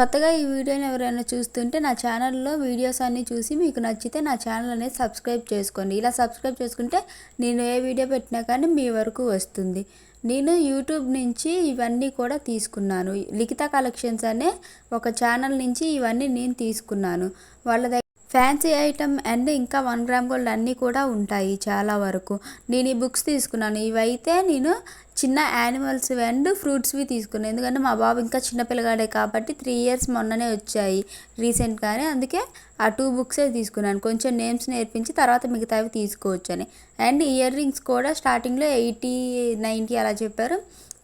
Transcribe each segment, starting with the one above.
కొత్తగా ఈ వీడియోని ఎవరైనా చూస్తుంటే నా ఛానల్లో వీడియోస్ అన్నీ చూసి మీకు నచ్చితే నా ఛానల్ అనేది సబ్స్క్రైబ్ చేసుకోండి. ఇలా సబ్స్క్రైబ్ చేసుకుంటే నేను ఏ వీడియో పెట్టినా కానీ మీ వరకు వస్తుంది. నేను యూట్యూబ్ నుంచి ఇవన్నీ కూడా తీసుకున్నాను. లిఖిత కలెక్షన్స్ అనే ఒక ఛానల్ నుంచి ఇవన్నీ నేను తీసుకున్నాను. వాళ్ళ దగ్గర ఫ్యాన్సీ ఐటమ్ అండ్ ఇంకా వన్ గ్రామ్ గోల్డ్ అన్నీ కూడా ఉంటాయి చాలా వరకు. నేను ఈ బుక్స్ తీసుకున్నాను. ఇవైతే నేను చిన్న యానిమల్స్ అండ్ ఫ్రూట్స్వి తీసుకున్నాను ఎందుకంటే మా బాబు ఇంకా చిన్న పిల్లగాడే కాబట్టి త్రీ ఇయర్స్ మొన్ననే వచ్చాయి రీసెంట్గానే అందుకే ఆ టూ బుక్సే తీసుకున్నాను. కొంచెం నేమ్స్ నేర్పించి తర్వాత మిగతావి తీసుకోవచ్చు అని అండ్ ఇయర్ రింగ్స్ కూడా స్టార్టింగ్లో ఎయిటీ నైంటీ అలా చెప్పారు.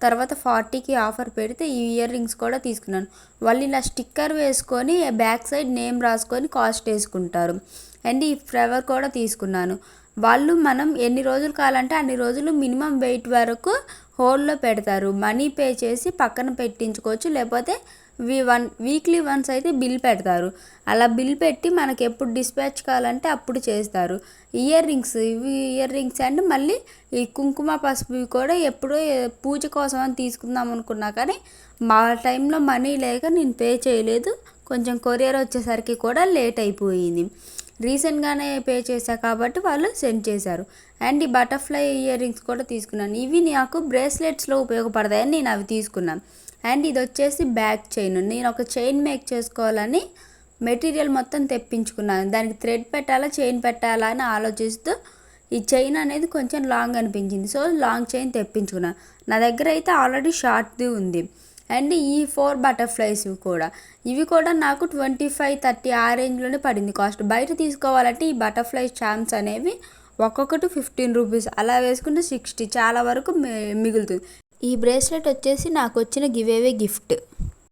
తర్వాత ఫార్టీకి ఆఫర్ పెడితే ఈ ఇయర్ రింగ్స్ కూడా తీసుకున్నాను. వాళ్ళు ఇలా స్టిక్కర్ వేసుకొని బ్యాక్ సైడ్ నేమ్ రాసుకొని కాస్ట్ వేసుకుంటారు. అండ్ ఈ ఫ్లవర్ కూడా తీసుకున్నాను. వాళ్ళు మనం ఎన్ని రోజులు కావాలంటే అన్ని రోజులు మినిమం వెయిట్ వరకు హోల్లో పెడతారు. మనీ పే చేసి పక్కన పెట్టించుకోవచ్చు. లేకపోతే వీ వన్ వీక్లీ వన్స్ అయితే బిల్ పెడతారు. అలా బిల్ పెట్టి మనకి ఎప్పుడు డిస్పాచ్ కావాలంటే అప్పుడు చేస్తారు. ఇయర్ రింగ్స్ ఇవి ఇయర్ రింగ్స్ అండ్ మళ్ళీ ఈ కుంకుమ పసుపు కూడా ఎప్పుడో పూజ కోసం అని తీసుకుందాం అనుకున్నా కానీ మా టైంలో మనీ లేక నేను పే చేయలేదు. కొంచెం కొరియర్ వచ్చేసరికి కూడా లేట్ అయిపోయింది. రీసెంట్గానే పే చేశా కాబట్టి వాళ్ళు సెండ్ చేశారు. అండ్ ఈ బటర్ఫ్లై ఇయర్ రింగ్స్ కూడా తీసుకున్నాను. ఇవి నాకు బ్రేస్లెట్స్లో ఉపయోగపడతాయని నేను అవి తీసుకున్నాను. అండ్ ఇది వచ్చేసి బ్యాక్ చైన్. నేను ఒక చైన్ మేక్ చేసుకోవాలని మెటీరియల్ మొత్తం తెప్పించుకున్నాను. దానికి థ్రెడ్ పెట్టాలా చైన్ పెట్టాలా అని ఆలోచిస్తూ ఈ చైన్ అనేది కొంచెం లాంగ్ అనిపించింది. సో లాంగ్ చైన్ తెప్పించుకున్నాను. నా దగ్గర అయితే ఆల్రెడీ షార్ట్ది ఉంది. అండ్ ఈ ఫోర్ బటర్ఫ్లైస్ కూడా. ఇవి కూడా నాకు ట్వంటీ ఫైవ్ థర్టీ ఆ రేంజ్లోనే పడింది కాస్ట్ బయట తీసుకోవాలంటే ఈ బటర్ఫ్లై చామ్స్ అనేవి ఒక్కొక్కటి ఫిఫ్టీన్ రూపీస్ అలా వేసుకుంటే సిక్స్టీ చాలా వరకు మిగులుతుంది. ఈ బ్రేస్లెట్ వచ్చేసి నాకు వచ్చిన గివేవే గిఫ్ట్